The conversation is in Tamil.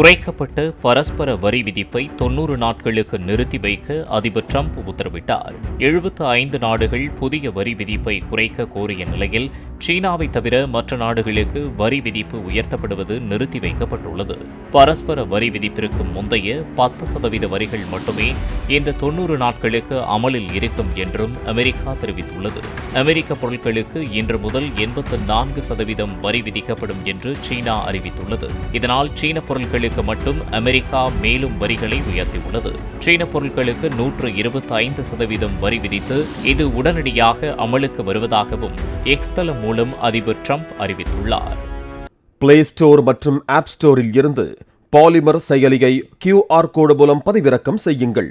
குறைக்கப்பட்ட பரஸ்பர வரி விதிப்பை தொன்னூறு நாட்களுக்கு நிறுத்தி வைக்க அதிபர் ட்ரம்ப் உத்தரவிட்டார். எழுபத்து ஐந்து நாடுகள் புதிய வரி விதிப்பை குறைக்க கோரிய நிலையில் சீனாவை தவிர மற்ற நாடுகளுக்கு வரி விதிப்பு உயர்த்தப்படுவது நிறுத்தி வைக்கப்பட்டுள்ளது. பரஸ்பர வரி விதிப்பிற்கு முந்தைய பத்து சதவீத வரிகள் மட்டுமே இந்த தொன்னூறு நாட்களுக்கு அமலில் இருக்கும் என்றும் அமெரிக்கா தெரிவித்துள்ளது. அமெரிக்க பொருட்களுக்கு இன்று முதல் எண்பத்து நான்கு சதவீதம் வரி விதிக்கப்படும் என்று சீனா அறிவித்துள்ளது. இதனால் சீன பொருட்களுக்கு மட்டும் அமெரிக்கா மேலும் வரிகளை உயர்த்தியுள்ளது. சீன பொருட்களுக்கு நூற்று இருபத்தி ஐந்து சதவீதம் வரி விதித்து இது உடனடியாக அமலுக்கு வருவதாகவும் எக்ஸ்தளம் மூலம் அதிபர் ட்ரம்ப் அறிவித்துள்ளார். பிளே ஸ்டோர் மற்றும் ஆப் ஸ்டோரில் இருந்து பாலிமர் செயலியை கியூஆர் கோடு மூலம் பதிவிறக்கம் செய்யுங்கள்.